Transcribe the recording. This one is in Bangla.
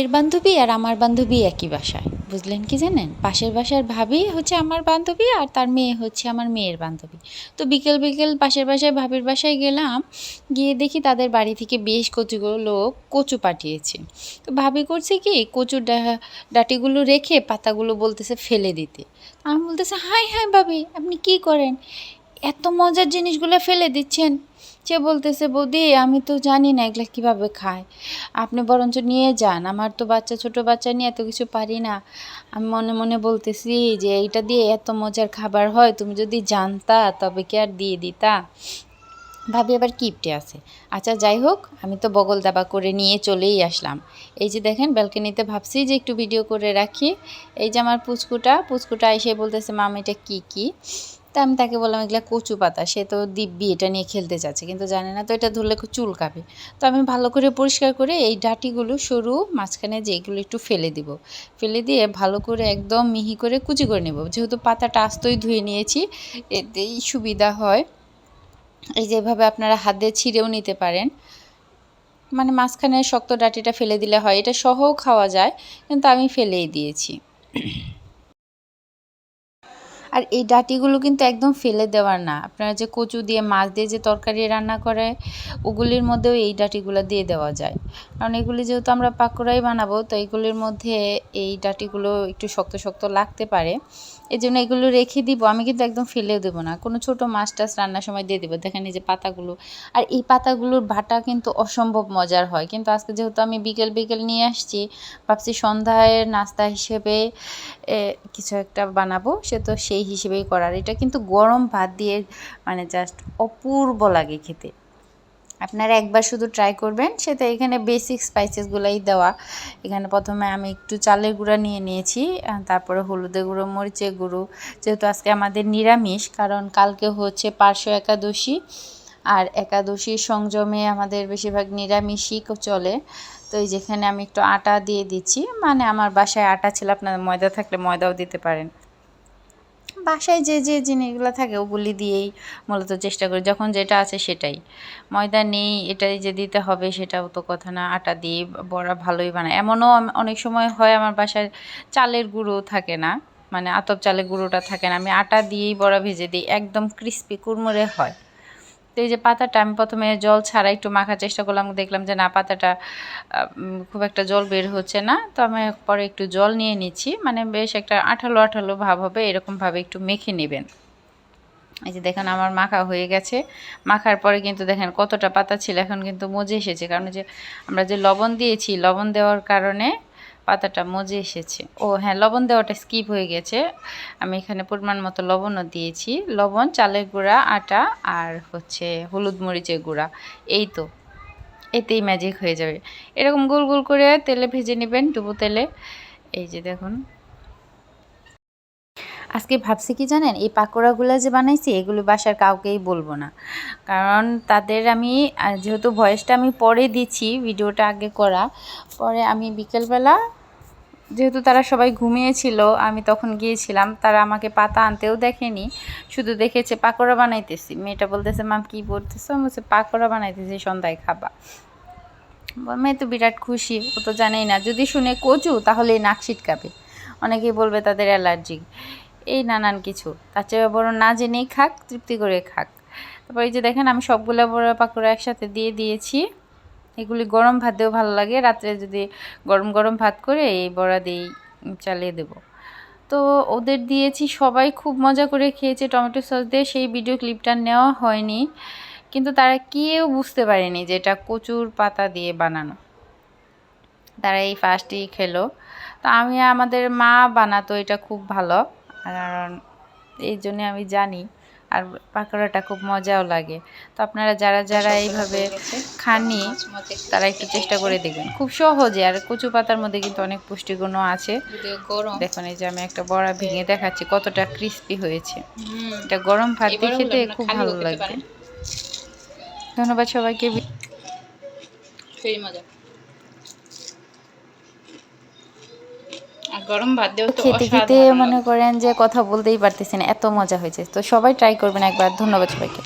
এর বান্ধবী আর আমার বান্ধবী একই বাসায়, বুঝলেন কি জানেন? পাশের বাসার ভাবি হচ্ছে আমার বান্ধবী আর তার মেয়ে হচ্ছে আমার মেয়ের বান্ধবী। তো বিকেল বিকেল পাশের বাসায় ভাবির বাসায় গেলাম, গিয়ে দেখি তাদের বাড়ি থেকে বেশ কচুগুলো লোক কচু পাঠিয়েছে। তো ভাবি করছে কি, কচুর ডাটিগুলো রেখে পাতাগুলো বলতেছে ফেলে দিতে। আমি বলতেছে হাই হাই ভাবি, আপনি কি করেন? এত মজার জিনিসগুলো ফেলে দিচ্ছেন। সে বলতেছে, বৌদি, আমি তো জানি না এগুলো কীভাবে খায়। আপনি বরঞ্চ নিয়ে যান। আমার তো বাচ্চা, ছোট বাচ্চা নিয়ে এত কিছু পারি না। আমি মনে মনে বলতেছি যে, এইটা দিয়ে এত মজার খাবার হয়, তুমি যদি জানতা তবে কি আর দিয়ে দিতা? ভাবি আবার কিপটে আছে। আচ্ছা যাই হোক, আমি তো বগল দাবা করে নিয়ে চলেই আসলাম। এই যে দেখেন, ব্যালকনিতে ভাবছি যে, একটু ভিডিও করে রাখি। এই যে আমার পুচকুটা পুচকুটা এসে বলতেছে, মাম, এটা কী কী? তা আমি তাকে বললাম, এগুলো কচু পাতা, সে তো দিব্যি, এটা নিয়ে খেলতে চাচ্ছে, কিন্তু জানে না তো এটা ধরলে চুলকাবে। তো আমি ভালো করে পরিষ্কার করে এই ডাটিগুলো সরু মাঝখানে যে এগুলো একটু ফেলে দিব। ফেলে দিয়ে ভালো করে একদম মিহি করে কুচি করে নেব। যেহেতু পাতাটা আস্তই ধুয়ে নিয়েছি, এতেই সুবিধা হয়। এই যেভাবে আপনারা হাত দিয়ে ছিঁড়েও নিতে পারেন। মানে মাঝখানে শক্ত ডাটিটা ফেলে দিলে হয়। এটা সহও খাওয়া যায়, কিন্তু আমি ফেলেই দিয়েছি। আর এই ডাটিগুলো কিন্তু একদম ফেলে দেওয়ার না। আপনারা যে কচু দিয়ে, মাছ দিয়ে যে তরকারি রান্না করে, ওগুলির মধ্যেও এই ডাটিগুলো দিয়ে দেওয়া যায়। কারণ এগুলি যেহেতু আমরা পাকোড়াই বানাবো, তো এইগুলির মধ্যে এই ডাটিগুলো একটু শক্ত শক্ত লাগতে পারে। এই জন্য এগুলো রেখে দিব। আমি কিন্তু একদম ফেলেও দেবো না। কোনো ছোট মাছ টাছ রান্নার সময় দিয়ে দেবো। দেখেন এই যে পাতাগুলো। আর এই পাতাগুলোর বাটা কিন্তু অসম্ভব মজার হয়। কিন্তু আজকে যেহেতু আমি বিকেল বিকেল নিয়ে আসছি, ভাবছি সন্ধ্যায় নাস্তা হিসেবে কিছু একটা বানাবো। সে তো সেই হিসেবেই করার। এটা কিন্তু গরম ভাত দিয়ে মানে জাস্ট অপূর্ব লাগে খেতে। আপনারা একবার শুধু ট্রাই করবেন, সেটা এখানে বেসিক স্পাইসেসগুলোই দেওয়া। এখানে প্রথমে আমি একটু চালের গুঁড়া নিয়ে নিয়েছি তারপরে হলুদের গুঁড়ো, মরিচের গুঁড়ো। যেহেতু আজকে আমাদের নিরামিষ, কারণ কালকে হচ্ছে পার্শ্ব একাদশী, আর একাদশীর সংযমে আমাদের বেশিরভাগ নিরামিষই চলে। তো এই যেখানে আমি একটু আটা দিয়ে দিচ্ছি মানে আমার বাসায় আটা ছিল, আপনার ময়দা থাকলে ময়দাও দিতে পারেন। বাসায় যে যে জিনিসগুলো থাকে ওগুলি দিয়েই মূলত চেষ্টা করি। যখন যেটা আছে সেটাই। ময়দা নেই, এটাই যে দিতে হবে সেটাও তো কথা না। আটা দিয়ে বড়া ভালোই বানায়। এমনও অনেক সময় হয় আমার বাসায় চালের গুঁড়ো থাকে না। মানে আতপ চালের গুঁড়োটা থাকে না। আমি আটা দিয়েই বড়া ভেজে দিই। একদম ক্রিস্পি কুড়মুড়ে হয়। তো এই যে পাতাটা আমি প্রথমে জল ছাড়া একটু মাখার চেষ্টা করলাম, দেখলাম যে না, পাতাটা খুব একটা জল বের হচ্ছে না। তো আমি পরে একটু জল নিয়ে নিচ্ছি মানে বেশ একটা আঠালো আঠালো ভাব হবে এরকমভাবে একটু মেখে নেবেন। এই যে দেখেন আমার মাখা হয়ে গেছে। মাখার পরে কিন্তু দেখেন কতটা পাতা ছিল, এখন কিন্তু মজে এসেছে। কারণ যে আমরা যে লবণ দিয়েছি, লবণ দেওয়ার কারণে পাতাটা মজে এসেছে। ও হ্যাঁ লবণ দেওয়াটা স্কিপ হয়ে গেছে। আমি এখানে পরিমাণ মতো লবণও দিয়েছি। লবণ, চালের গুঁড়া, আটা আর হচ্ছে হলুদ মরিচের গুঁড়া। এই তো, এতেই ম্যাজিক হয়ে যাবে। এরকম গোল গোল করে তেলে ভেজে নেবেন ডুবো তেলে। এই যে দেখুন আজকে ভাবছি কি জানেন, এই পাকোড়াগুলো যে বানাইছি, এগুলো বাসার কাউকেই বলব না। কারণ তাদের আমি যেহেতু ভয়েসটা আমি পরে দিচ্ছি, ভিডিওটা আগে করা, পরে আমি বিকেলবেলা, যেহেতু তারা সবাই ঘুমিয়েছিল, আমি তখন গিয়েছিলাম, তারা আমাকে পাতা আনতেও দেখেনি, শুধু দেখেছে পাকোড়া বানাইতেছি। মেয়েটা বলতেছে, মাম, কী বলতেছো? আমি বলছি, পাকোড়া বানাইতেছি, সন্ধ্যায় খাবা। মেয়ে তো বিরাট খুশি, ও তো জানেই না। যদি শুনে কচু, তাহলে নাক ছিটকাবে। অনেকেই বলবে তাদের অ্যালার্জি। এই নানান কিছু। তার চেয়ে বড় না জেনেই খাক, তৃপ্তি করে খাক। তারপর এই যে দেখেন, আমি সবগুলো বড় পাকোড়া একসাথে দিয়ে দিয়েছি। এগুলি গরম ভাত দিয়েও ভালো লাগে। রাত্রে যদি গরম গরম ভাত করে এই বড়া দিয়েই চালিয়ে দেব। তো ওদের দিয়েছি, সবাই খুব মজা করে খেয়েছে টমেটো সস দিয়ে। সেই ভিডিও ক্লিপটা নেওয়া হয়নি। কিন্তু তারা কেউ বুঝতে পারেনি যে এটা কচুর পাতা দিয়ে বানানো। তারা এই ফার্স্টই খেলো। তো আমি আমাদের মা বানাতো এটা খুব ভালো। কারণ এই জন্য আমি জানি আর পাকোড়াটা খুব মজাও লাগে। তো আপনারা যারা যারা এইভাবে খাননি তারা একটু চেষ্টা করে দেখবেন। খুব সহজে আর কচু পাতার মধ্যে কিন্তু অনেক পুষ্টিগুণও আছে। দেখুন এই যে আমি একটা বড়া ভেঙে দেখাচ্ছি কতটা ক্রিস্পি হয়েছে। এটা গরম ভাত দিয়ে খেতে খুব ভালো লাগবে ধন্যবাদ সবাইকে। সেই মজা। গরম ভাত দিয়েও তো খেতে খেতে মনে করেন যে কথা বলতেই পারতেছি না এত মজা হয়েছে। তো সবাই ট্রাই করবেন একবার। ধন্যবাদ সবাইকে।